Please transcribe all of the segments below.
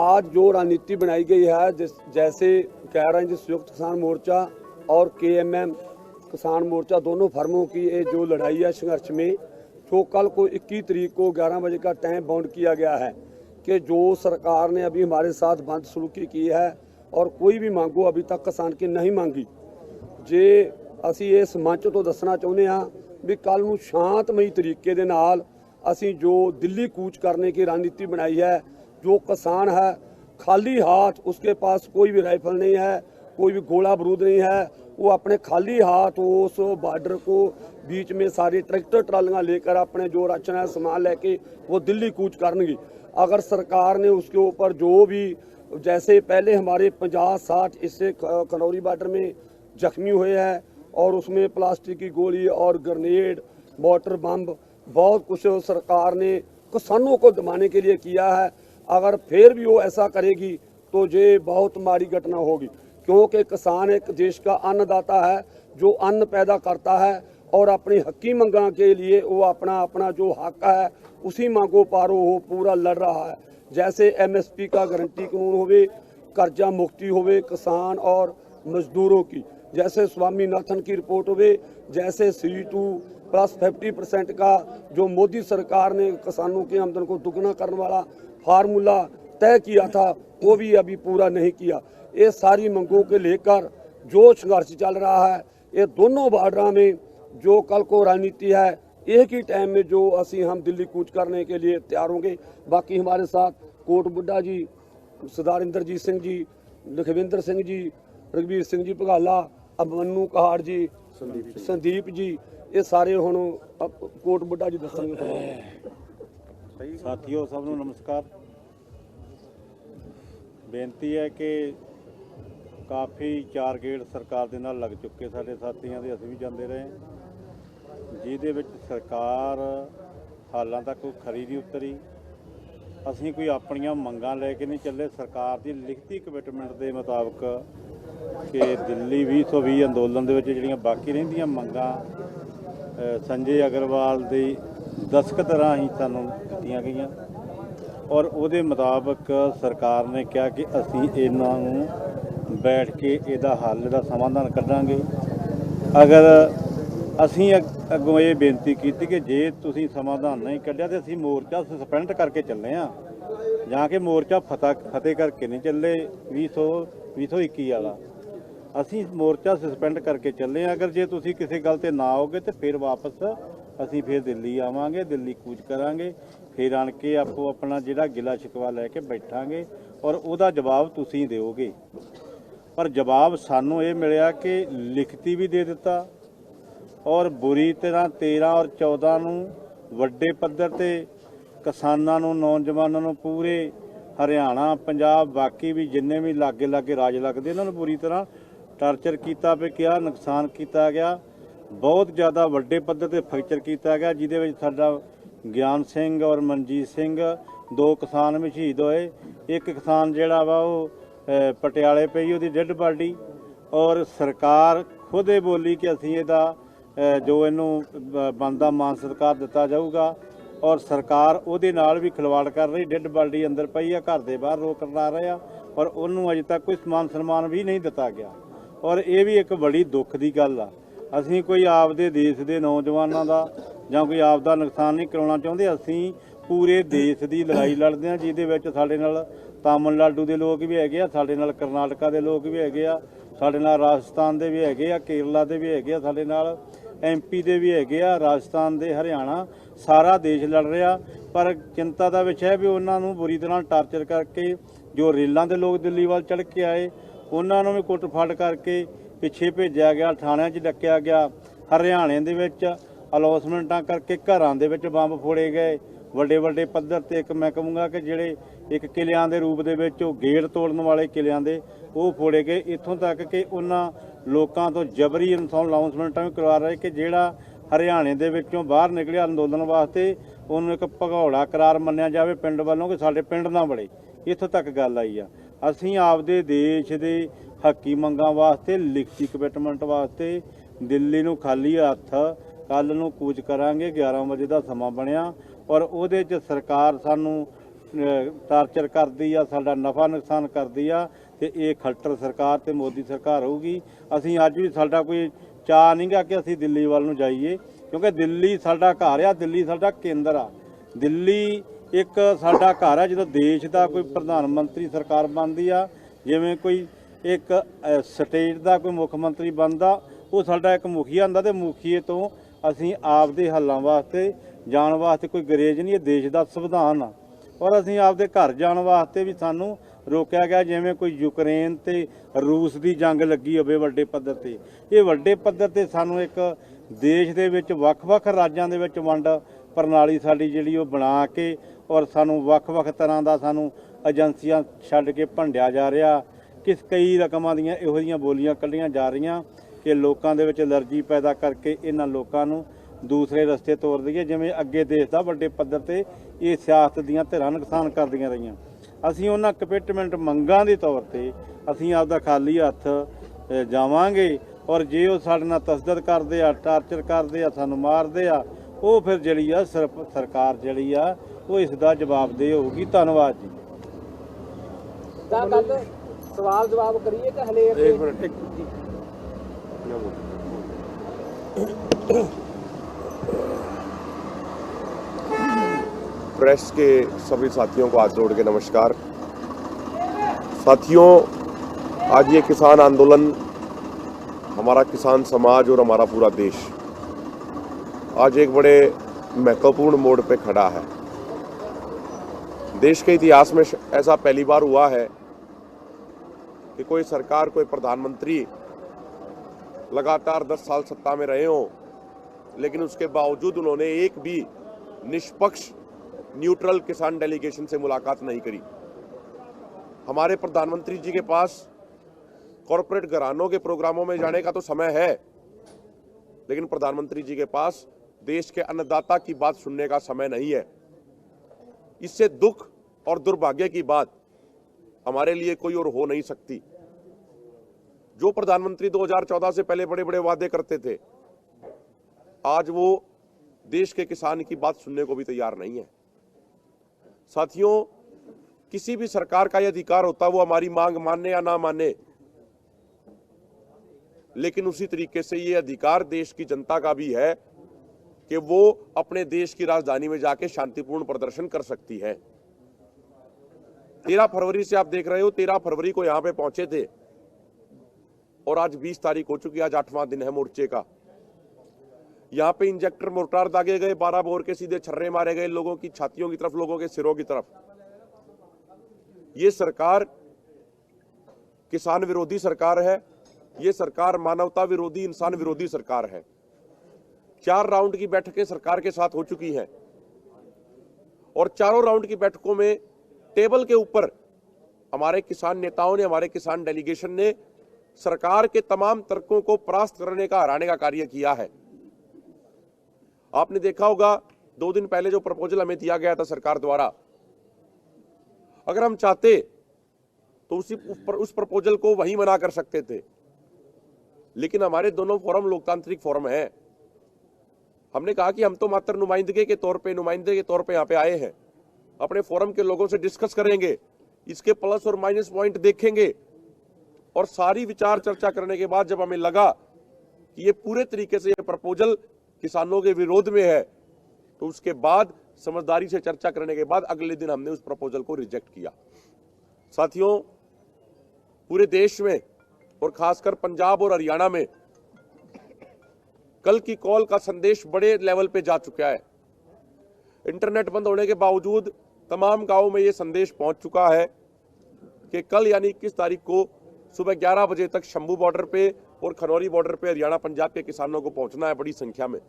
आज जो रणनीति बनाई गई है जिस जैसे कह रहे हैं जी संयुक्त किसान मोर्चा और केएमएम किसान मोर्चा दोनों फर्मों की ये जो लड़ाई है संघर्ष में जो कल को 21 तारीख को 11 बजे का टाइम बाउंड किया गया है कि जो सरकार ने अभी हमारे साथ बंद सलूकी की है और कोई भी मांगो अभी तक किसान की नहीं मांगी ਜੇ ਅਸੀਂ ਇਸ ਮੰਚ ਤੋਂ ਦੱਸਣਾ ਚਾਹੁੰਦੇ ਹਾਂ ਵੀ ਕੱਲ ਨੂੰ ਸ਼ਾਂਤਮਈ ਤਰੀਕੇ ਦੇ ਨਾਲ ਅਸੀਂ ਜੋ ਦਿੱਲੀ ਕੂਚ ਕਰਨੇ की रणनीति बनाई है जो किसान है, खाली हाथ उसके पास कोई भी राइफल नहीं है, कोई भी गोला बारूद नहीं है, वो अपने खाली हाथ उस बॉर्डर को बीच में सारी ट्रैक्टर ट्रालियाँ लेकर अपने जो राशन है, सामान लेके वो दिल्ली कूच करेंगी। अगर सरकार ने उसके ऊपर जो भी, जैसे पहले हमारे 50 साठ इससे खनौरी बॉर्डर में जख्मी हुए हैं और उसमें प्लास्टिक की गोली और ग्रनेड वाटर बम बहुत कुछ सरकार ने किसानों को दबाने के लिए किया है। अगर फिर भी वो ऐसा करेगी तो ये बहुत माड़ी घटना होगी क्योंकि किसान एक देश का अन्नदाता है जो अन्न पैदा करता है और अपनी हकी मंगा के लिए वो अपना अपना जो हक है उसी मांगों पर वो पूरा लड़ रहा है जैसे एमएसपी का गारंटी कानून होवे कर्जा मुक्ति होवे किसान और मजदूरों की जैसे स्वामीनाथन की रिपोर्ट हुए जैसे C two plus fifty percent का जो मोदी सरकार ने किसानों की आमदन को दुगना करने वाला फार्मूला तय किया था वो भी अभी पूरा नहीं किया ये सारी मांगों के लेकर जो संघर्ष चल रहा है ये दोनों बॉर्डर में जो कल को रणनीति है एक ही टाइम में जो असी हम दिल्ली कूच करने के लिए तैयार होंगे बाकी हमारे साथ कोट बुड्ढा जी सरदार इंद्रजीत सिंह जी लखविंदर सिंह जी ਰਗਵੀਰ ਸਿੰਘ ਜੀ ਭਗਾਲਾ ਅਮਨੂ ਕਹਾੜ ਜੀ ਸੰਦੀਪ ਜੀ ਇਹ ਸਾਰੇ ਹੁਣ ਅਪ- ਕੋਟ ਬੁੱਢਾ ਜੀ ਦੱਸਣਗੇ ਤੁਹਾਨੂੰ ਸਾਥੀਓ, ਸਭ ਨੂੰ ਨਮਸਕਾਰ। ਬੇਨਤੀ ਹੈ ਕਿ ਕਾਫੀ ਚਾਰ ਗੇੜ ਸਰਕਾਰ ਦੇ ਨਾਲ ਲੱਗ ਚੁੱਕੇ ਸਾਡੇ ਸਾਥੀਆਂ ਦੇ, ਅਸੀਂ ਵੀ ਜਾਂਦੇ ਰਹੇ। ਜਿਹਦੇ ਵਿੱਚ ਸਰਕਾਰ ਹਾਲਾਂ ਤੱਕ ਕੋਈ ਖਰੀ ਨਹੀਂ ਉਤਰੀ। ਅਸੀਂ ਕੋਈ ਆਪਣੀਆਂ ਮੰਗਾਂ ਲੈ ਕੇ ਨਹੀਂ ਚੱਲੇ। ਸਰਕਾਰ ਦੀ ਲਿਖਤੀ ਕਮਿਟਮੈਂਟ ਦੇ ਮੁਤਾਬਕ ਕਿ ਦਿੱਲੀ 2020 ਅੰਦੋਲਨ ਦੇ ਵਿੱਚ ਜਿਹੜੀਆਂ ਬਾਕੀ ਰਹਿੰਦੀਆਂ ਮੰਗਾਂ ਸੰਜੇ ਅਗਰਵਾਲ ਦੀ ਦਸਖਤ ਰਾਹੀਂ ਸਾਨੂੰ ਦਿੱਤੀਆਂ ਗਈਆਂ। ਔਰ ਉਹਦੇ ਮੁਤਾਬਕ ਸਰਕਾਰ ਨੇ ਕਿਹਾ ਕਿ ਅਸੀਂ ਇਹਨਾਂ ਨੂੰ ਬੈਠ ਕੇ ਇਹਦਾ ਹੱਲ ਦਾ ਸਮਾਧਾਨ ਕੱਢਾਂਗੇ। ਅਗਰ ਅਸੀਂ ਅੱਗ- ਅੱਗੋਂ ਇਹ ਬੇਨਤੀ ਕੀਤੀ ਕਿ ਜੇ ਤੁਸੀਂ ਸਮਾਧਾਨ ਨਹੀਂ ਕੱਢਿਆ ਤੇ ਅਸੀਂ ਮੋਰਚਾ ਸਸਪੈਂਡ ਕਰਕੇ ਚੱਲੇ ਆ। ਜਾਂ ਕਿ ਮੋਰਚਾ ਫਤਹ ਫਤਿਹ ਕਰਕੇ ਨਹੀਂ ਚੱਲੇ 2000 2021 ਵਾਲਾ। ਅਸੀਂ ਮੋਰਚਾ ਸਸਪੈਂਡ ਕਰਕੇ ਚੱਲੇ ਆ। ਅਗਰ ਜੇ ਤੁਸੀਂ ਕਿਸੇ ਗੱਲ ਤੇ ਨਾ ਆਓਗੇ ਤੇ ਫਿਰ ਵਾਪਸ ਅਸੀਂ ਫਿਰ ਦਿੱਲੀ ਆਵਾਂਗੇ, ਦਿੱਲੀ ਕੂਚ ਕਰਾਂਗੇ, ਫਿਰ ਆਣ ਕੇ ਆਪੋ ਆਪਣਾ ਜਿਹੜਾ ਗਿਲਾ ਸ਼ਿਕਵਾ ਲੈ ਕੇ ਬੈਠਾਂਗੇ ਔਰ ਉਹਦਾ ਜਵਾਬ ਤੁਸੀਂ ਦਿਓਗੇ। ਪਰ ਜਵਾਬ ਸਾਨੂੰ ਇਹ ਮਿਲਿਆ ਕਿ ਲਿਖਤੀ ਵੀ ਦੇ ਦਿੱਤਾ ਔਰ ਬੁਰੀ ਤਰ੍ਹਾਂ 13 ਔਰ 14 ਨੂੰ ਵੱਡੇ ਪੱਧਰ ਤੇ ਕਿਸਾਨਾਂ ਨੂੰ, ਨੌਜਵਾਨਾਂ ਨੂੰ ਪੂਰੇ ਹਰਿਆਣਾ, ਪੰਜਾਬ, ਬਾਕੀ ਵੀ ਜਿੰਨੇ ਵੀ ਲਾਗੇ ਲਾਗੇ ਰਾਜ ਲੱਗਦੇ, ਇਹਨਾਂ ਨੂੰ ਬੁਰੀ ਤਰ੍ਹਾਂ ਟਾਰਚਰ ਕੀਤਾ ਪਿਆ ਕਿਹਾ ਨੁਕਸਾਨ ਕੀਤਾ ਗਿਆ। ਬਹੁਤ ਜ਼ਿਆਦਾ ਵੱਡੇ ਪੱਧਰ ਤੇ ਫੈਕਚਰ ਕੀਤਾ ਗਿਆ, ਜਿਹਦੇ ਵਿੱਚ ਸਾਡਾ ਗਿਆਨ ਸਿੰਘ ਔਰ ਮਨਜੀਤ ਸਿੰਘ, ਦੋ ਕਿਸਾਨ ਵੀ ਸ਼ਹੀਦ ਹੋਏ। ਇੱਕ ਕਿਸਾਨ ਜਿਹੜਾ ਵਾ ਉਹ ਪਟਿਆਲੇ ਪਈ, ਉਹਦੀ ਡੈੱਡ ਬਾਡੀ। ਔਰ ਸਰਕਾਰ ਖੁਦ ਇਹ ਬੋਲੀ ਕਿ ਅਸੀਂ ਇਹਦਾ ਜੋ ਇਹਨੂੰ ਬੰਦਾ ਮਾਨ ਸਤਿਕਾਰ ਦਿੱਤਾ ਜਾਊਗਾ। ਔਰ ਸਰਕਾਰ ਉਹਦੇ ਨਾਲ ਵੀ ਖਿਲਵਾੜ ਕਰ ਰਹੀ, ਡੈੱਡ ਬਾਡੀ ਅੰਦਰ ਪਈ ਆ, ਘਰ ਦੇ ਬਾਹਰ ਰੋਕ ਲਾ ਰਹੇ ਆ। ਔਰ ਉਹਨੂੰ ਅਜੇ ਤੱਕ ਕੋਈ ਸਮਾਨ ਸਨਮਾਨ ਵੀ ਨਹੀਂ ਦਿੱਤਾ ਗਿਆ। ਔਰ ਇਹ ਵੀ ਇੱਕ ਬੜੀ ਦੁੱਖ ਦੀ ਗੱਲ ਆ। ਅਸੀਂ ਕੋਈ ਆਪਦੇ ਦੇਸ਼ ਦੇ ਨੌਜਵਾਨਾਂ ਦਾ ਜਾਂ ਕੋਈ ਆਪ ਦਾ ਨੁਕਸਾਨ ਨਹੀਂ ਕਰਾਉਣਾ ਚਾਹੁੰਦੇ, ਅਸੀਂ ਪੂਰੇ ਦੇਸ਼ ਦੀ ਲੜਾਈ ਲੜਦੇ ਹਾਂ, ਜਿਹਦੇ ਵਿੱਚ ਸਾਡੇ ਨਾਲ ਤਾਮਿਲਨਾਡੂ ਦੇ ਲੋਕ ਵੀ ਹੈਗੇ ਆ, ਸਾਡੇ ਨਾਲ ਕਰਨਾਟਕਾ ਦੇ ਲੋਕ ਵੀ ਹੈਗੇ ਆ, ਸਾਡੇ ਨਾਲ ਰਾਜਸਥਾਨ ਦੇ ਵੀ ਹੈਗੇ ਆ, ਕੇਰਲਾ ਦੇ ਵੀ ਹੈਗੇ ਆ, ਸਾਡੇ ਨਾਲ ਐਮਪੀ ਦੇ ਵੀ ਹੈਗੇ ਆ, ਰਾਜਸਥਾਨ ਦੇ, ਹਰਿਆਣਾ, ਸਾਰਾ ਦੇਸ਼ ਲੜ ਰਿਹਾ। ਪਰ ਚਿੰਤਾ ਦਾ ਵਿਸ਼ਾ ਹੈ ਵੀ ਉਹਨਾਂ ਨੂੰ ਬੁਰੀ ਤਰ੍ਹਾਂ ਟਾਰਚਰ ਕਰਕੇ ਜੋ ਰੇਲਾਂ ਦੇ ਲੋਕ ਦਿੱਲੀ ਵੱਲ ਚੜ੍ਹ ਕੇ ਆਏ, ਉਹਨਾਂ ਨੂੰ ਵੀ ਕੁੱਟ ਫੜ ਕਰਕੇ ਪਿੱਛੇ ਭੇਜਿਆ ਗਿਆ, ਥਾਣਿਆਂ 'ਚ ਡੱਕਿਆ ਗਿਆ। ਹਰਿਆਣੇ ਦੇ ਵਿੱਚ ਅਲੌਸਮੈਂਟਾਂ ਕਰਕੇ ਘਰਾਂ ਦੇ ਵਿੱਚ ਬੰਬ ਫੋੜੇ ਗਏ। ਵੱਡੇ ਵੱਡੇ ਪੱਧਰ ਤੇ ਇੱਕ ਮੈਂ ਕਹੂੰਗਾ ਕਿ ਜਿਹੜੇ ਇੱਕ ਕਿਲਿਆਂ ਦੇ ਰੂਪ ਦੇ ਵਿੱਚ ਉਹ ਗੇਟ ਤੋੜਨ ਵਾਲੇ ਕਿਲਿਆਂ ਦੇ, ਉਹ ਫੋੜੇ ਗਏ। ਇੱਥੋਂ ਤੱਕ ਕਿ ਉਹਨਾਂ ਲੋਕਾਂ ਤੋਂ ਜਬਰੀ ਅਨਾਉਂਸਮੈਂਟਾਂ ਵੀ ਕਰਵਾ ਰਹੇ ਕਿ ਜਿਹੜਾ ਹਰਿਆਣੇ ਦੇ ਵਿੱਚੋਂ ਬਾਹਰ ਨਿਕਲਿਆ ਅੰਦੋਲਨ ਵਾਸਤੇ, ਉਹਨੂੰ ਇੱਕ ਭਗੌੜਾ ਕਰਾਰ ਮੰਨਿਆ ਜਾਵੇ ਪਿੰਡ ਵੱਲੋਂ ਕਿ ਸਾਡੇ ਪਿੰਡ ਨਾ ਬੜੇ ਇੱਥੋਂ ਤੱਕ ਗੱਲ ਆਈ ਆ। ਅਸੀਂ ਆਪਦੇ ਦੇਸ਼ ਦੇ ਹੱਕੀ ਮੰਗਾਂ ਵਾਸਤੇ, ਲਿਖਤੀ ਕਮਿਟਮੈਂਟ ਵਾਸਤੇ, ਦਿੱਲੀ ਨੂੰ ਖਾਲੀ ਹੱਥ ਕੱਲ ਨੂੰ ਕੂਚ ਕਰਾਂਗੇ 11 ਵਜੇ ਦਾ ਸਮਾਂ ਬਣਿਆ ਔਰ ਉਹਦੇ 'ਚ ਸਰਕਾਰ ਸਾਨੂੰ ਟਾਰਚਰ ਕਰਦੀ ਆ, ਸਾਡਾ ਨਫਾ ਨੁਕਸਾਨ ਕਰਦੀ ਆ ਤੇ ਇਹ ਖੱਟਰ ਸਰਕਾਰ ਤੇ ਮੋਦੀ ਸਰਕਾਰ ਹੋਊਗੀ। ਅਸੀਂ ਅੱਜ ਵੀ ਸਾਡਾ ਕੋਈ ਚਾਹ ਨਹੀਂਗਾ ਕਿ ਅਸੀਂ ਦਿੱਲੀ ਵੱਲ ਨੂੰ ਜਾਈਏ, ਕਿਉਂਕਿ ਦਿੱਲੀ ਸਾਡਾ ਘਰ ਆ, ਦਿੱਲੀ ਸਾਡਾ ਕੇਂਦਰ ਆ। ਦਿੱਲੀ ਇੱਕ ਸਾਡਾ ਘਰ ਆ, ਜਦੋਂ ਦੇਸ਼ ਦਾ ਕੋਈ ਪ੍ਰਧਾਨ ਮੰਤਰੀ ਸਰਕਾਰ ਬਣਦੀ ਆ, ਜਿਵੇਂ ਕੋਈ ਇੱਕ ਸਟੇਟ ਦਾ ਕੋਈ ਮੁੱਖ ਮੰਤਰੀ ਬਣਦਾ, ਉਹ ਸਾਡਾ ਇੱਕ ਮੁਖੀਆ ਹੁੰਦਾ ਤੇ ਮੁਖੀਏ ਤੋਂ ਅਸੀਂ ਆਪਦੇ ਹੱਲਾਂ ਵਾਸਤੇ ਜਾਣ ਵਾਸਤੇ ਕੋਈ ਗਰੇਜ ਨਹੀਂ, ਇਹ ਦੇਸ਼ ਦਾ ਸੰਵਿਧਾਨ ਆ। ਔਰ ਅਸੀਂ ਆਪਦੇ ਘਰ ਜਾਣ ਵਾਸਤੇ ਵੀ ਸਾਨੂੰ ਰੋਕਿਆ ਗਿਆ, ਜਿਵੇਂ ਕੋਈ ਯੂਕਰੇਨ ਤੇ ਰੂਸ ਦੀ ਜੰਗ ਲੱਗੀ ਹੋਵੇ ਵੱਡੇ ਪੱਧਰ ਤੇ। ਇਹ ਵੱਡੇ ਪੱਧਰ ਤੇ ਸਾਨੂੰ ਇੱਕ ਦੇਸ਼ ਦੇ ਵਿੱਚ ਵੱਖ-ਵੱਖ ਰਾਜਾਂ ਦੇ ਵਿੱਚ ਵੰਡ ਪ੍ਰਣਾਲੀ ਸਾਡੀ ਜਿਹੜੀ ਉਹ ਬਣਾ ਕੇ ਔਰ ਸਾਨੂੰ ਵੱਖ-ਵੱਖ ਤਰ੍ਹਾਂ ਦਾ ਸਾਨੂੰ ਏਜੰਸੀਆਂ ਛੱਡ ਕੇ ਭੰਡਿਆ ਜਾ ਰਿਹਾ। ਕਿਸ ਕਈ ਰਕਮਾਂ ਦੀਆਂ ਇਹੋ ਜਿਹੀਆਂ ਬੋਲੀਆਂ ਕੱਢੀਆਂ ਜਾ ਰਹੀਆਂ ਕਿ ਲੋਕਾਂ ਦੇ ਵਿੱਚ ਅਲਰਜੀ ਪੈਦਾ ਕਰਕੇ ਇਹਨਾਂ ਲੋਕਾਂ ਨੂੰ ਦੂਸਰੇ ਰਸਤੇ ਤੋਰ ਦਈਏ, ਜਿਵੇਂ ਅੱਗੇ ਦੇਸ਼ ਦਾ ਵੱਡੇ ਪੱਧਰ ਤੇ ਇਹ ਸਿਆਸਤ ਦੀਆਂ ਧਿਰਾਂ ਨੁਕਸਾਨ ਕਰਦੀਆਂ ਰਹੀਆਂ। ਅਸੀਂ ਉਹਨਾਂ ਕਮਿਟਮੈਂਟ ਮੰਗਾਂ ਦੇ ਤੌਰ ਤੇ ਅਸੀਂ ਆਪਦਾ ਖਾਲੀ ਹੱਥ ਜਾਵਾਂਗੇ ਔਰ ਜੇ ਉਹ ਸਾਡੇ ਨਾਲ ਤਸਦਦ ਕਰਦੇ ਆ, ਟਾਰਚਰ ਕਰਦੇ ਆ, ਸਾਨੂੰ ਮਾਰਦੇ ਆ, ਉਹ ਫਿਰ ਜਿਹੜੀ ਆ ਸਰਕਾਰ ਜਿਹੜੀ ਆ, ਉਹ ਇਸ ਦਾ ਜਵਾਬਦੇਹ ਹੋਊਗੀ। ਧੰਨਵਾਦ ਜੀ। सवाल जवाब करिए हले प्रेस के सभी साथियों को हाथ जोड़ के नमस्कार। साथियों आज ये किसान आंदोलन हमारा किसान समाज और हमारा पूरा देश आज एक बड़े महत्वपूर्ण मोड़ पे खड़ा है। देश के इतिहास में ऐसा पहली बार हुआ है कि कोई सरकार, कोई प्रधानमंत्री लगातार 10 साल सत्ता में रहे हों, लेकिन उसके बावजूद उन्होंने एक भी निष्पक्ष, न्यूट्रल किसान डेलीगेशन से मुलाकात नहीं करी। हमारे प्रधानमंत्री जी के पास कॉरपोरेट घरानों के प्रोग्रामों में जाने का तो समय है, लेकिन प्रधानमंत्री जी के पास देश के अन्नदाता की बात सुनने का समय नहीं है। इससे दुख और दुर्भाग्य की बात हमारे लिए कोई और हो नहीं सकती। जो प्रधानमंत्री 2014 से पहले बड़े बड़े वादे करते थे, आज वो देश के किसान की बात सुनने को भी तैयार नहीं है। साथियों, किसी भी सरकार का यह अधिकार होता है वो हमारी मांग माने या ना माने, लेकिन उसी तरीके से ये अधिकार देश की जनता का भी है कि वो अपने देश की राजधानी में जाके शांतिपूर्ण प्रदर्शन कर सकती है। तेरह फरवरी से आप देख रहे हो, तेरह फरवरी को यहाँ पे पहुँचे थे। और आज बीस तारीख हो चुकी है, आज आठवां दिन है मोर्चे का। यहाँ पे इंजेक्टर मोर्टार दागे गए, बारह बोर के सीधे छर्रे मारे गए लोगों की, छातियों की तरफ़, लोगों के सिरों की तरफ़। ये सरकार किसान विरोधी सरकार है, ये सरकार मानवता विरोधी, इंसान विरोधी सरकार है। चार राउंड की बैठकें सरकार के साथ हो चुकी हैं। और चारों राउंड की बैठकों में टेबल के ऊपर हमारे किसान नेताओं ने, हमारे किसान डेलीगेशन ने सरकार के तमाम तर्कों को परास्त करने का, हराने का कार्य किया है। आपने देखा होगा, दो दिन पहले जो प्रपोजल हमें दिया गया था सरकार द्वारा, अगर हम चाहते तो उसी उस प्रपोजल को वहीं मना कर सकते थे। लेकिन हमारे दोनों फोरम लोकतांत्रिक फोरम है। हमने कहा कि हम तो मात्र नुमाइंदगी के तौर पे, नुमाइंदे के तौर पे यहाँ पे आए हैं। अपने फोरम के लोगों से डिस्कस करेंगे, इसके प्लस और माइनस पॉइंट देखेंगे और सारी विचार चर्चा करने के बाद जब हमें लगा कि ये पूरे तरीके से ये प्रपोजल किसानों के विरोध में है तो उसके बाद समझदारी से चर्चा करने के बाद अगले दिन हमने उस प्रपोजल को रिजेक्ट किया। साथियों, पूरे देश में और खासकर पंजाब और हरियाणा में कल की कॉल का संदेश बड़े लेवल पे जा चुका है। इंटरनेट बंद होने के बावजूद तमाम गाँवों में ये संदेश पहुँच चुका है कि कल यानी इक्कीस तारीख को सुबह 11 बजे तक शंभू बॉर्डर पे और खनौरी बॉर्डर पे हरियाणा पंजाब के किसानों को पहुँचना है बड़ी संख्या में।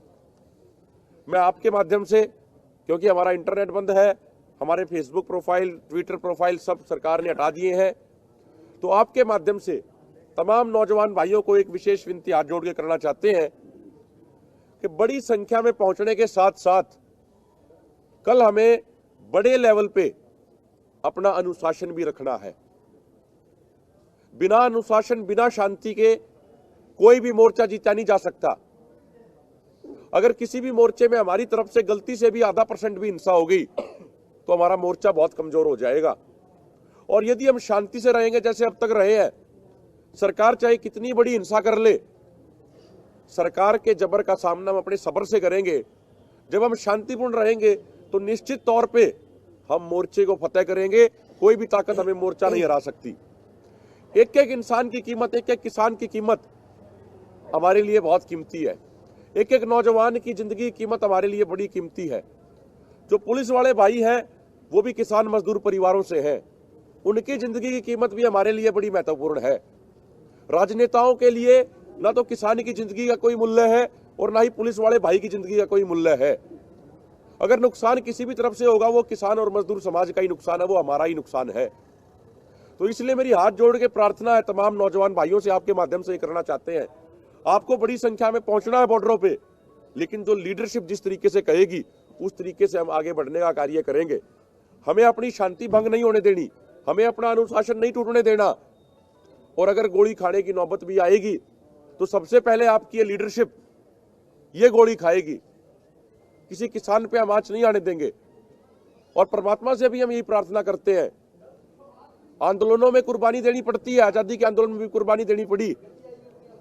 मैं आपके माध्यम से, क्योंकि हमारा इंटरनेट बंद है, हमारे फेसबुक प्रोफ़ाइल, ट्विटर प्रोफ़ाइल सब सरकार ने हटा दिए हैं तो आपके माध्यम से तमाम नौजवान भाइयों को एक विशेष विनती हाथ जोड़ के करना चाहते हैं कि बड़ी संख्या में पहुँचने के साथ साथ कल हमें बड़े लेवल पे अपना अनुशासन भी रखना है। बिना अनुशासन, बिना शांति के कोई भी मोर्चा जीता नहीं जा सकता। अगर किसी भी मोर्चे में हमारी तरफ़ से गलती से भी आधा परसेंट भी हिंसा हो गई तो हमारा मोर्चा बहुत कमज़ोर हो जाएगा। और यदि हम शांति से रहेंगे जैसे अब तक रहे हैं, सरकार चाहे कितनी बड़ी हिंसा कर ले, सरकार के जबर का सामना हम अपने सबर से करेंगे। जब हम शांतिपूर्ण रहेंगे तो निश्चित तौर पे हम मोर्चे को फतेह करेंगे, कोई भी ताकत हमें मोर्चा नहीं हरा सकती। एक एक इंसान की कीमत एक एक किसान की कीमत हमारे लिए बहुत कीमती है। एक एक नौजवान की ज़िंदगी की कीमत हमारे लिए बड़ी कीमती है। जो पुलिस वाले भाई हैं, वो भी किसान मजदूर परिवारों से हैं। उनकी ज़िंदगी की कीमत भी हमारे लिए बड़ी महत्वपूर्ण है। राजनेताओं के लिए ना तो किसान की ज़िंदगी का कोई मूल्य है और ना ही पुलिस वाले भाई की ज़िंदगी का कोई मूल्य है। अगर नुकसान किसी भी तरफ़ से होगा, वो किसान और मजदूर समाज का ही नुकसान है, वो हमारा ही नुकसान है। तो इसलिए मेरी हाथ जोड़ के प्रार्थना है, तमाम नौजवान भाइयों से आपके माध्यम से करना चाहते हैं। आपको बड़ी संख्या में पहुँचना है बॉर्डरों पे, लेकिन जो लीडरशिप जिस तरीके से कहेगी, उस तरीके से हम आगे बढ़ने का कार्य करेंगे। हमें अपनी शांति भंग नहीं होने देनी, हमें अपना अनुशासन नहीं टूटने देना। और अगर गोली खाने की नौबत भी आएगी तो सबसे पहले आपकी ये लीडरशिप, ये गोली खाएगी। किसी किसान पे हम आँच नहीं आने देंगे। और परमात्मा से भी हम यही प्रार्थना करते हैं। आंदोलनों में कुर्बानी देनी पड़ती है, आज़ादी के आंदोलन में भी कुर्बानी देनी पड़ी।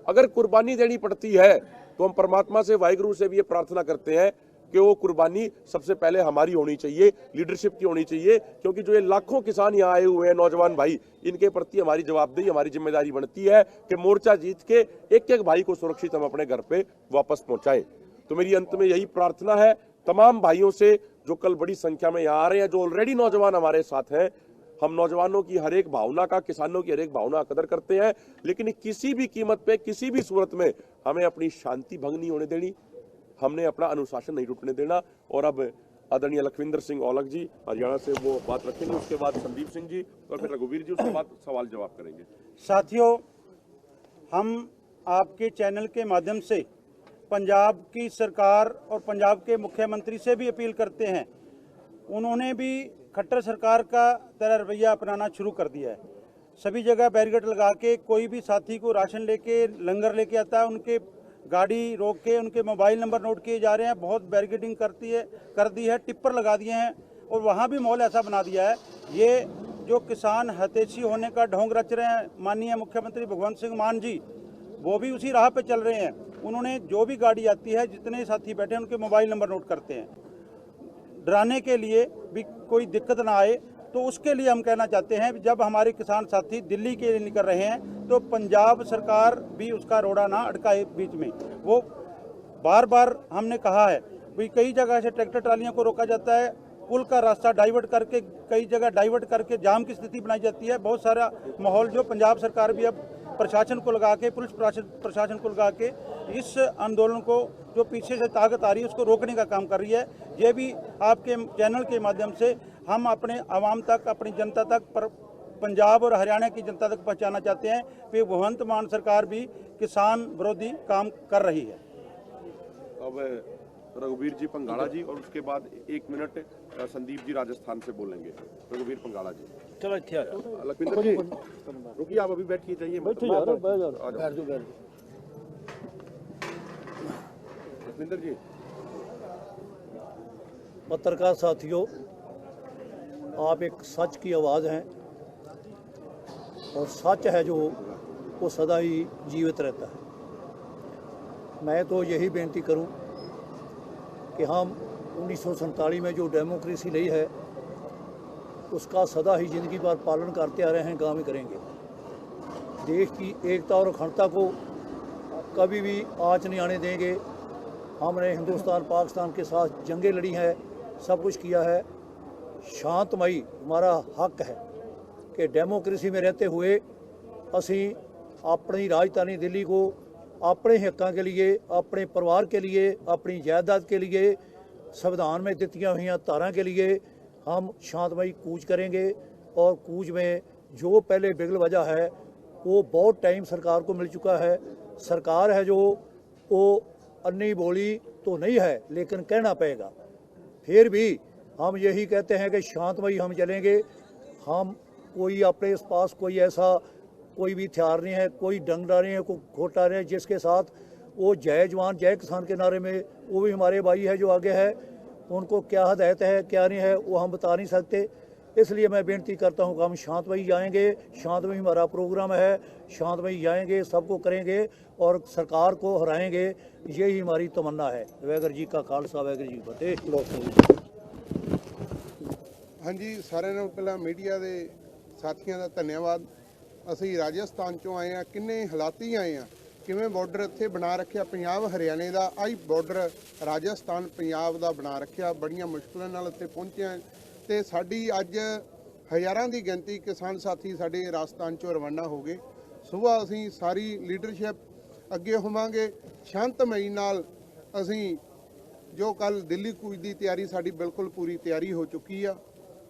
अगर कुर्बानी देनी पड़ती है तो हम परमात्मा से, वाहिगुरु से भी ये प्रार्थना करते हैं कि वो कुर्बानी सबसे पहले हमारी होनी चाहिए, लीडरशिप की होनी चाहिए, क्योंकि जो ये लाखों किसान यहाँ आए हुए हैं, नौजवान भाई, इनके प्रति हमारी जवाबदेही, हमारी ज़िम्मेदारी बनती है कि मोर्चा जीत के एक एक भाई को सुरक्षित हम अपने घर पे वापस पहुंचाएँ। तो मेरी अंत में यही प्रार्थना है, तमाम भाइयों से जो कल बड़ी संख्या में यहाँ आ रहे हैं, जो ऑलरेडी नौजवान हमारे साथ हैं, हम नौजवानों की हर एक भावना का, किसानों की हर एक भावना कदर करते हैं, लेकिन किसी भी कीमत पे, किसी भी सूरत में हमें अपनी शांति भंग नहीं होने देनी, हमने अपना अनुशासन नहीं टूटने देना। और अब आदरणीय लखविंदर सिंह औलख जी, हरियाणा से वो बात रखेंगे, उसके बाद संदीप सिंह जी और फिर रघुवीर जी, उसके बाद सवाल जवाब करेंगे। साथियों, हम आपके चैनल के माध्यम से पंजाब की सरकार और पंजाब के मुख्यमंत्री से भी अपील करते हैं। उन्होंने भी खट्टर सरकार का तरह रवैया अपनाना शुरू कर दिया है। सभी जगह बैरिकेड लगा के कोई भी साथी को राशन लेके, लंगर लेके आता है, उनके गाड़ी रोक के, उनके मोबाइल नंबर नोट किए जा रहे हैं, बहुत बैरिकेडिंग करती है, कर दी है, टिप्पर लगा दिए हैं और वहाँ भी माहौल ऐसा बना दिया है। ये जो किसान हतेशी होने का ढोंग रच रहे हैं, माननीय मुख्यमंत्री भगवंत सिंह मान जी वो भी उसी राह पे चल रहे हैं। उन्होंने जो भी गाड़ी आती है, जितने साथी बैठे हैं, उनके मोबाइल नंबर नोट करते हैं। डराने के लिए भी कोई दिक्कत ना आए तो उसके लिए हम कहना चाहते हैं, जब हमारे किसान साथी दिल्ली के लिए निकल रहे हैं तो पंजाब सरकार भी उसका रोड़ा ना अटकाए बीच में। वो बार बार हमने कहा है भाई कई जगह से ट्रैक्टर ट्रालियों को रोका जाता है पुल का रास्ता डाइवर्ट करके, कई जगह डाइवर्ट करके जाम की स्थिति बनाई जाती है। बहुत सारा माहौल जो पंजाब सरकार भी अब प्रशासन को लगा के, पुलिस प्रशासन को लगा के इस आंदोलन को, जो पीछे से ताकत आ रही है, उसको रोकने का काम कर रही है। ये भी आपके चैनल के माध्यम से हम अपने आवाम तक, अपनी जनता तक, पर पंजाब और हरियाणा की जनता तक पहुंचाना चाहते हैं। कि भगवंत मान सरकार भी किसान विरोधी काम कर रही है। अब रघुवीर जी पंगाड़ा जी, और उसके बाद एक मिनट संदीप जी राजस्थान से बोलेंगे। रघुवीर पंगाड़ा जी। चलो इतने लखविंदर जी रुकिए आप अभी बैठिए जाइए। आ जाओ। लखविंदर जी। पत्रकार साथियों आप एक सच की आवाज़ हैं और सच है जो वो सदा ही जीवित रहता है। मैं तो यही बेनती करूँ कि हम उन्नीस में जो डेमोक्रेसी ली है उसका सदा ही ज़िंदगी भर पालन करते आ रहे हैं काम ही करेंगे देश की एकता और अखंडता को कभी भी आँच नहीं आने देंगे हमने हिंदुस्तान पाकिस्तान के साथ जंगें लड़ी हैं सब कुछ किया है शांतमयी हमारा हक है कि डेमोक्रेसी में रहते हुए ਅਸੀਂ ਆਪਣੀ ਰਾਜਧਾਨੀ ਦਿੱਲੀ को अपने हकों के लिए अपने परिवार के लिए अपनी जायदाद के लिए संविधान में दी हुई तारा के लिए, हम शांतमयी कूच करेंगे और कूच में जो पहले बिगल वजह है, वो बहुत टाइम सरकार को मिल चुका है। सरकार है जो, वो अन्नी बोली तो नहीं है, लेकिन कहना पड़ेगा। फिर भी हम यही कहते हैं कि शांतमयी हम चलेंगे। हम कोई अपने पास कोई ऐसा, कोई भी हथियार नहीं है, कोई डंडा नहीं है, कोई खोटा नहीं है, जिसके साथ वो जय जवान जय किसान के नारे में वो भी हमारे भाई है जो आगे है उनको क्या हदायत है क्या नहीं है वो हम बता नहीं सकते इसलिए मैं बेनती करता हूँ कि हम शांतमयी जाएंगे शांतमयी हमारा प्रोग्राम है शांतमयी जाएंगे सबको करेंगे और सरकार को हराएंगे यही हमारी तमन्ना है वैगर जी का खालसा वैगर जी की फतेह ਹਾਂਜੀ ਸਾਰਿਆਂ ਨੂੰ ਪਹਿਲਾਂ ਮੀਡੀਆ ਦੇ ਸਾਥੀਆਂ ਦਾ ਧੰਨਵਾਦ ਅਸੀਂ ਰਾਜਸਥਾਨ ਚੋਂ ਆਏ ਆ ਕਿੰਨੇ ਹਾਲਾਤੀ ਆਏ ਆ ਕਿਵੇਂ ਬਾਰਡਰ ਇੱਥੇ ਬਣਾ ਰੱਖਿਆ? ਪੰਜਾਬ, ਹਰਿਆਣੇ ਦਾ। ਆਈ ਬਾਰਡਰ ਰਾਜਸਥਾਨ, ਪੰਜਾਬ ਦਾ ਬਣਾ ਰੱਖਿਆ। ਬੜੀਆਂ ਮੁਸ਼ਕਲਾਂ ਨਾਲ ਇੱਥੇ ਪਹੁੰਚਿਆ। ਆ ਤੇ ਸਾਡੀ ਅੱਜ ਹਜ਼ਾਰਾਂ ਦੀ ਗਿਣਤੀ ਕਿਸਾਨ ਸਾਥੀ ਸਾਡੇ ਰਾਜਸਥਾਨ ਚੋਂ ਰਵਾਨਾ ਹੋ ਗਏ। ਸਵੇਰ ਅਸੀਂ ਸਾਰੀ ਲੀਡਰਸ਼ਿਪ ਅੱਗੇ ਹੋਵਾਂਗੇ। ਸ਼ਾਂਤਮਈ ਨਾਲ ਅਸੀਂ ਜੋ ਕੱਲ ਦਿੱਲੀ ਕੂਚ ਦੀ ਤਿਆਰੀ ਸਾਡੀ ਬਿਲਕੁਲ ਪੂਰੀ ਤਿਆਰੀ ਹੋ ਚੁੱਕੀ ਆ।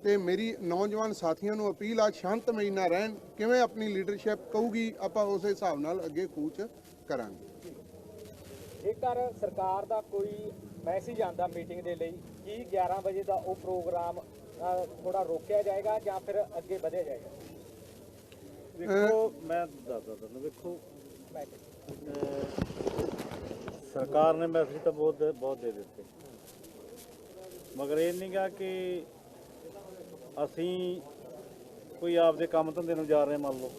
ਤੇ ਮੇਰੀ ਨੌਜਵਾਨ ਸਾਥੀਆਂ ਨੂੰ ਅਪੀਲ ਆ ਸ਼ਾਂਤਮਈ ਨਾ ਰਹਿਣ। ਕਿਵੇਂ ਆਪਣੀ ਲੀਡਰਸ਼ਿਪ ਕਹੂਗੀ ਆਪਾਂ ਉਸੇ ਹਿਸਾਬ ਨਾਲ ਅੱਗੇ ਕੂਚ ਕਰਾਂਗੇ। ਜੇਕਰ ਸਰਕਾਰ ਦਾ ਕੋਈ ਮੈਸੇਜ ਆਂਦਾ ਮੀਟਿੰਗ ਦੇ ਲਈ ਕੀ 11 ਵਜੇ ਦਾ ਉਹ ਪ੍ਰੋਗਰਾਮ ਥੋੜਾ ਰੋਕਿਆ ਜਾਏਗਾ ਜਾਂ ਫਿਰ ਅੱਗੇ ਵਧਿਆ ਜਾਏਗਾ? ਵੇਖੋ ਮੈਂ ਦੱਸਦਾ ਤੁਹਾਨੂੰ ਵੇਖੋ। ਅਹ ਸਰਕਾਰ ਨੇ ਮੈਸੇਜ ਤਾਂ ਬਹੁਤ ਬਹੁਤ ਦੇ ਦਿੱਤੇ। ਮਗਰ ਇਹ ਨਹੀਂਗਾ ਕਿ ਅਸੀਂ ਕੋਈ ਆਪਦੇ ਕੰਮ ਧੰਦੇ ਨੂੰ ਜਾ ਰਹੇ ਮੰਨ ਲਓ।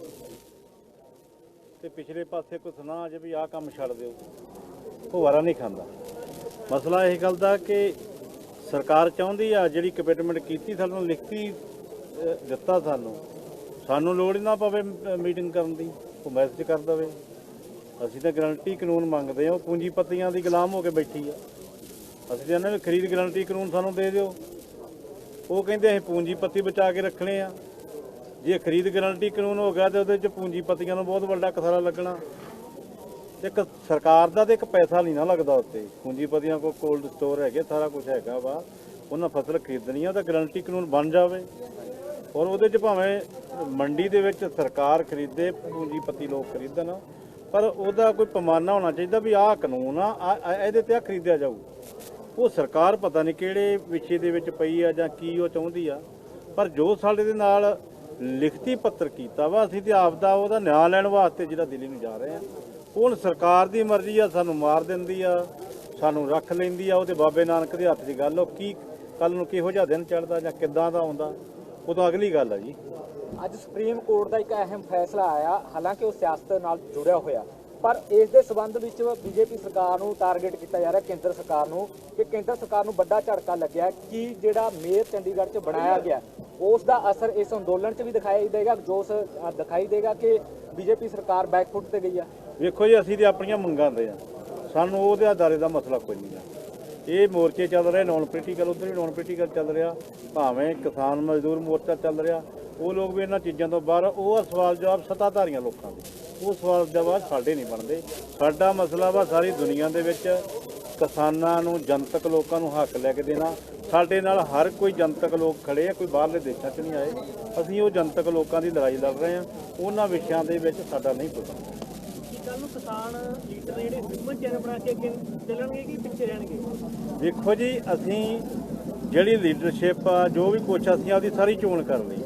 ਤੇ ਪਿਛਲੇ ਪਾਸੇ ਕੋਈ ਸੁਣਾ ਜੇ ਵੀ ਆਹ ਕੰਮ ਛੱਡ ਦਿਓ। ਉਹ ਵਾਰਾ ਨਹੀਂ ਖਾਂਦਾ। ਮਸਲਾ ਇਹ ਗੱਲ ਦਾ ਕਿ ਸਰਕਾਰ ਚਾਹੁੰਦੀ ਆ, ਜਿਹੜੀ ਕਮਿਟਮੈਂਟ ਕੀਤੀ ਸਾਨੂੰ, ਲਿਖਤੀ ਦਿੱਤਾ ਸਾਨੂੰ ਸਾਨੂੰ ਲੋੜ ਹੀ ਨਾ ਪਵੇ ਮੀਟਿੰਗ ਕਰਨ ਦੀ, ਉਹ ਮੈਸੇਜ ਕਰ ਦਵੇ। ਅਸੀਂ ਤਾਂ ਗਰੰਟੀ ਕਾਨੂੰਨ ਮੰਗਦੇ ਹਾਂ, ਉਹ ਪੂੰਜੀਪਤੀਆਂ ਦੀ ਗੁਲਾਮ ਹੋ ਕੇ ਬੈਠੀ ਆ। ਅਸੀਂ ਕਹਿੰਦੇ ਵੀ ਖਰੀਦ ਗਰੰਟੀ ਕਾਨੂੰਨ ਸਾਨੂੰ ਦੇ ਦਿਓ। ਉਹ ਕਹਿੰਦੇ ਅਸੀਂ ਪੂੰਜੀਪਤੀ ਬਚਾ ਕੇ ਰੱਖਣੇ ਆ। ਜੇ ਖਰੀਦ ਗਰੰਟੀ ਕਾਨੂੰਨ ਹੋ ਗਿਆ ਤੇ ਉਹਦੇ ਚ ਪੂੰਜੀਪਤੀਆਂ ਨੂੰ ਬਹੁਤ ਵੱਡਾ ਕਸਾਰਾ ਲੱਗਣਾ। ਤੇ ਇੱਕ ਸਰਕਾਰ ਦਾ ਤੇ ਇੱਕ ਪੈਸਾ ਨਹੀਂ ਨਾ ਲੱਗਦਾ ਉੱਤੇ। ਪੂੰਜੀਪਤੀਆਂ ਕੋਲ ਕੋਲਡ ਸਟੋਰ ਹੈਗੇ, ਸਾਰਾ ਕੁਝ ਹੈਗਾ ਵਾ। ਉਹਨਾਂ ਫਸਲ ਖਰੀਦਣੀ ਆ ਤਾਂ ਗਰੰਟੀ ਕਾਨੂੰਨ ਬਣ ਜਾਵੇ। ਔਰ ਉਹਦੇ ਚ ਭਾਵੇਂ ਮੰਡੀ ਦੇ ਵਿੱਚ ਸਰਕਾਰ ਖਰੀਦੇ ਪੂੰਜੀਪਤੀ ਲੋਕ ਖਰੀਦਣ, ਪਰ ਉਹਦਾ ਕੋਈ ਪੈਮਾਨਾ ਹੋਣਾ ਚਾਹੀਦਾ ਵੀ ਆਹ ਕਾਨੂੰਨ ਆ, ਆ- ਇਹਦੇ ਤੇ ਆ ਖਰੀਦਿਆ ਜਾਊ। ਉਹ ਸਰਕਾਰ ਪਤਾ ਨਹੀਂ ਕਿਹੜੇ ਵਿਸ਼ੇ ਦੇ ਵਿੱਚ ਪਈ ਆ ਜਾਂ ਕੀ ਉਹ ਚਾਹੁੰਦੀ ਆ। ਪਰ ਜੋ ਸਾਡੇ ਦੇ ਨਾਲ ਲਿਖਤੀ ਪੱਤਰ ਕੀਤਾ ਵਾ, ਅਸੀਂ ਤੇ ਆਪ ਦਾ ਉਹਦਾ ਨਿਆਂ ਲੈਣ ਵਾਸਤੇ ਜਿਹੜਾ ਦਿੱਲੀ ਨੂੰ ਜਾ ਰਹੇ ਆ। ਉਹ ਹੁਣ ਸਰਕਾਰ ਦੀ ਮਰਜ਼ੀ ਆ, ਸਾਨੂੰ ਮਾਰ ਦਿੰਦੀ ਆ, ਸਾਨੂੰ ਰੱਖ ਲੈਂਦੀ ਆ, ਉਹਦੇ ਬਾਬੇ ਨਾਨਕ ਦੇ ਹੱਥ ਦੀ ਗੱਲ ਉਹ ਕੀ ਕੱਲ ਨੂੰ ਕਿਹੋ ਜਿਹਾ ਦਿਨ ਚੜਦਾ ਜਾਂ ਕਿੱਦਾਂ ਦਾ ਆਉਂਦਾ ਉਹ ਤਾਂ ਅਗਲੀ ਗੱਲ ਆ ਜੀ। ਅੱਜ ਸੁਪਰੀਮ ਕੋਰਟ ਦਾ ਇੱਕ ਅਹਿਮ ਫੈਸਲਾ ਆਇਆ, ਹਾਲਾਂਕਿ ਉਹ ਸਿਆਸਤ ਨਾਲ ਜੁੜਿਆ ਹੋਇਆ। ਪਰ ਇਸ ਦੇ ਸਬੰਧ ਵਿੱਚ ਬੀਜੇਪੀ ਸਰਕਾਰ ਨੂੰ ਟਾਰਗੇਟ ਕੀਤਾ ਜਾ ਰਿਹਾ ਕੇਂਦਰ ਸਰਕਾਰ ਨੂੰ ਕਿ ਕੇਂਦਰ ਸਰਕਾਰ ਨੂੰ ਵੱਡਾ ਝਟਕਾ ਲੱਗਿਆ ਕਿ ਜਿਹੜਾ ਮੇਅਰ ਚੰਡੀਗੜ੍ਹ 'ਚ ਬਣਾਇਆ ਗਿਆ ਉਸ ਦਾ ਅਸਰ ਇਸ ਅੰਦੋਲਨ 'ਚ ਵੀ ਦਿਖਾਈ ਦੇਗਾ ਜੋਸ਼ ਉਸ ਅ, ਦਿਖਾਈ ਦੇਗਾ ਕਿ ਬੀਜੇਪੀ ਸਰਕਾਰ ਬੈਕਫੁੱਟ ਤੇ ਗਈ ਆ। ਵੇਖੋ ਜੀ ਅਸੀਂ ਤੇ ਆਪਣੀਆਂ ਮੰਗਾਂ ਦੇ ਆ। ਸਾਨੂੰ ਉਹਦੇ ਆਧਾਰੇ ਦਾ ਮਸਲਾ ਕੋਈ ਨਹੀਂ ਆ। ਇਹ ਮੋਰਚੇ ਚੱਲ ਰਹੇ ਨਾਨ ਪੋਲੀਟੀਕਲ ਉਧਰ ਹੀ ਨਾਨ ਪੋਲੀਟੀਕਲ ਚੱਲ ਰਿਹਾ ਭਾਵੇਂ ਕਿਸਾਨ ਮਜ਼ਦੂਰ ਮੋਰਚਾ ਚੱਲ ਰਿਹਾ ਉਹ ਲੋਕ ਵੀ ਇਹਨਾਂ ਚੀਜ਼ਾਂ ਤੋਂ ਬਾਹਰ ਉਹ ਸਵਾਲ ਜਵਾਬ ਸੱਤਾਧਾਰੀਆਂ ਲੋਕਾਂ ਦੇ। ਉਹ ਸਵਾਲ ਜਵਾਬ ਸਾਡੇ ਨਹੀਂ ਬਣਦੇ। ਸਾਡਾ ਮਸਲਾ ਵਾ ਸਾਰੀ ਦੁਨੀਆ ਦੇ ਵਿੱਚ ਕਿਸਾਨਾਂ ਨੂੰ ਜਨਤਕ ਲੋਕਾਂ ਨੂੰ ਹੱਕ ਲੈ ਕੇ ਦੇਣਾ। ਸਾਡੇ ਨਾਲ ਹਰ ਕੋਈ ਜਨਤਕ ਲੋਕ ਖੜੇ ਆ ਕੋਈ ਬਾਹਰਲੇ ਦੇਸ਼ਾਂ 'ਚ ਨਹੀਂ ਆਏ। ਅਸੀਂ ਉਹ ਜਨਤਕ ਲੋਕਾਂ ਦੀ ਲੜਾਈ ਲੜ ਰਹੇ ਆ ਉਹਨਾਂ ਵਿਸ਼ਿਆਂ ਦੇ ਵਿੱਚ ਸਾਡਾ ਨਹੀਂ ਕੋਈ ਕੱਲ ਨੂੰ ਕਿਸਾਨ ਲੀਡਰ ਜਿਹੜੇ ਹਿਊਮਨ ਚੈਨਲ ਬਣਾ ਕੇ ਅੱਗੇ ਚੱਲਣਗੇ ਕਿ ਪਿੱਛੇ ਰਹਿਣਗੇ? ਦੇਖੋ ਜੀ ਅਸੀਂ ਜਿਹੜੀ ਲੀਡਰਸ਼ਿਪ ਆ ਜੋ ਵੀ ਕੁਛ ਅਸੀਂ ਆਪਦੀ ਸਾਰੀ ਚੋਣ ਕਰ ਲਈ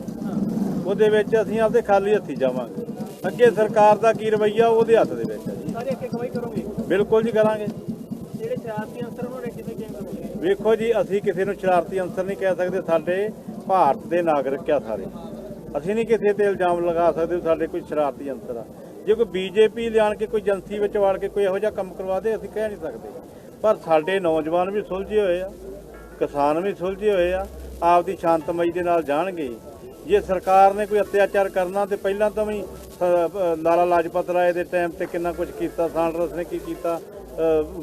ਉਹਦੇ ਵਿੱਚ ਅਸੀਂ ਆਪਦੇ ਖਾਲੀ ਹੱਥੀ ਜਾਵਾਂਗੇ। ਅੱਗੇ ਸਰਕਾਰ ਦਾ ਕੀ ਰਵੱਈਆ ਉਹਦੇ ਹੱਥ ਦੇ ਵਿੱਚ ਆ ਜੀ। ਸਾਰੇ ਅੱਗੇ ਕਮਾਈ ਕਰੋਗੇ? ਬਿਲਕੁਲ ਜੀ ਕਰਾਂਗੇ। ਜਿਹੜੇ ਸ਼ਰਾਰਤੀ ਅੰਸਰ ਉਹਨਾਂ ਨੇ ਕਿਵੇਂ ਕਿਵੇਂ ਕਰੋਗੇ? ਵੇਖੋ ਜੀ ਅਸੀਂ ਕਿਸੇ ਨੂੰ ਸ਼ਰਾਰਤੀ ਅੰਸਰ ਨਹੀਂ ਕਹਿ ਸਕਦੇ ਸਾਡੇ ਭਾਰਤ ਦੇ ਨਾਗਰਿਕ ਆ ਸਾਰੇ। ਅਸੀਂ ਨਹੀਂ ਕਿਸੇ ਤੇ ਇਲਜ਼ਾਮ ਲਗਾ ਸਕਦੇ ਸਾਡੇ ਕੋਈ ਸ਼ਰਾਰਤੀ ਅੰਸਰ ਆ। ਜੇ ਕੋਈ ਬੀਜੇਪੀ ਲਿਆਣ ਕੇ ਕੋਈ ਏਜੰਸੀ ਵਿੱਚ ਵੜ ਕੇ ਕੋਈ ਇਹੋ ਜਿਹਾ ਕੰਮ ਕਰਵਾ ਦੇ ਅਸੀਂ ਕਹਿ ਨਹੀਂ ਸਕਦੇ। ਪਰ ਸਾਡੇ ਨੌਜਵਾਨ ਵੀ ਸੁਲਝੇ ਹੋਏ ਆ ਕਿਸਾਨ ਵੀ ਸੁਲਝੇ ਹੋਏ ਆ ਆਪਦੀ ਸ਼ਾਂਤਮਈ ਦੇ ਨਾਲ ਜਾਣਗੇ। ਜੇ ਸਰਕਾਰ ਨੇ ਕੋਈ ਅਤਿਆਚਾਰ ਕਰਨਾ ਤੇ ਪਹਿਲਾਂ ਤਾਂ ਵੀ ਲਾਲਾ ਲਾਜਪਤ ਰਾਏ ਦੇ ਟਾਈਮ ਤੇ ਕਿੰਨਾ ਕੁਝ ਕੀਤਾ ਸਾਂਡਰਸ ਨੇ ਕੀ ਕੀਤਾ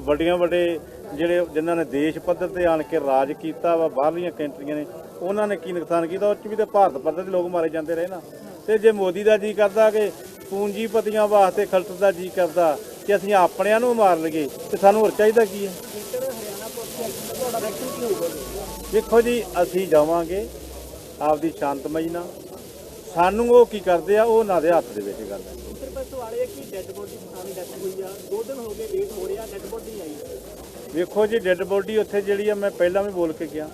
ਵੱਡੀਆਂ ਵੱਡੇ ਜਿਹੜੇ ਜਿਨ੍ਹਾਂ ਨੇ ਦੇਸ਼ ਪੱਧਰ ਤੇ ਆਣ ਕੇ ਰਾਜ ਕੀਤਾ ਵਾ ਬਾਹਰਲੀਆਂ ਕੰਟਰੀਆਂ ਨੇ ਉਹਨਾਂ ਨੇ ਕੀ ਨੁਕਸਾਨ ਕੀਤਾ? ਉਹ ਚ ਵੀ ਤਾਂ ਭਾਰਤ ਪੱਧਰ ਤੇ ਲੋਕ ਮਾਰੇ ਜਾਂਦੇ ਰਹੇ ਨਾ। ਤੇ ਜੇ ਮੋਦੀ ਦਾ ਜੀ ਕਰਦਾ ਕਿ ਪੂੰਜੀਪਤੀਆਂ ਵਾਸਤੇ ਖਲਤ ਦਾ ਜੀ ਕਰਦਾ ਕਿ ਅਸੀਂ ਆਪਣਿਆਂ ਨੂੰ ਮਾਰ ਲਈਏ ਤੇ ਸਾਨੂੰ ਹੋਰ ਚਾਹੀਦਾ ਕੀ ਹੈ? ਦੇਖੋ ਜੀ ਅਸੀਂ ਜਾਵਾਂਗੇ। ਆਪਦੀ ਸ਼ਾਂਤਮਈ ਨਾਲ। ਸਾਨੂੰ ਉਹ ਕੀ ਕਰਦੇ ਆ ਉਹ ਉਹਨਾਂ ਦੇ ਹੱਥ ਦੇ ਵਿੱਚ ਗੱਲ ਹੈ। ਵੇਖੋ ਜੀ ਡੈੱਡ ਬੋਡੀ ਉੱਥੇ ਜਿਹੜੀ ਆ ਮੈਂ ਪਹਿਲਾਂ ਵੀ ਬੋਲ ਕੇ ਗਿਆ।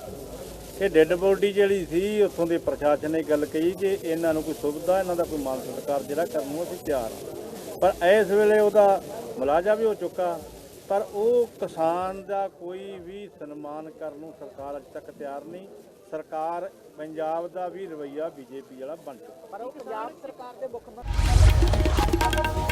ਇਹ ਡੈੱਡ ਬੋਡੀ ਜਿਹੜੀ ਸੀ ਉੱਥੋਂ ਦੇ ਪ੍ਰਸ਼ਾਸਨ ਨੇ ਗੱਲ ਕਹੀ ਕਿ ਇਹਨਾਂ ਨੂੰ ਕੋਈ ਸੁਵਿਧਾ ਇਹਨਾਂ ਦਾ ਕੋਈ ਮਾਨ ਸਤਿਕਾਰ ਜਿਹੜਾ ਕਰਨ ਨੂੰ ਅਸੀਂ ਤਿਆਰ ਪਰ ਇਸ ਵੇਲੇ ਉਹਦਾ ਮੁਲਾਜ਼ਾ ਵੀ ਹੋ ਚੁੱਕਾ। ਪਰ ਉਹ ਕਿਸਾਨ ਦਾ ਕੋਈ ਵੀ ਸਨਮਾਨ ਕਰਨ ਨੂੰ ਸਰਕਾਰ ਅਜੇ ਤੱਕ ਤਿਆਰ ਨਹੀਂ। ਸਰਕਾਰ ਪੰਜਾਬ ਦਾ ਵੀ ਰਵਈਆ ਬੀਜੇਪੀ ਵਾਲਾ ਬਣ ਚੁੱਕਾ। ਪਰ ਉਹ ਪੰਜਾਬ ਸਰਕਾਰ ਦੇ ਮੁੱਖ ਮੰਤਰੀ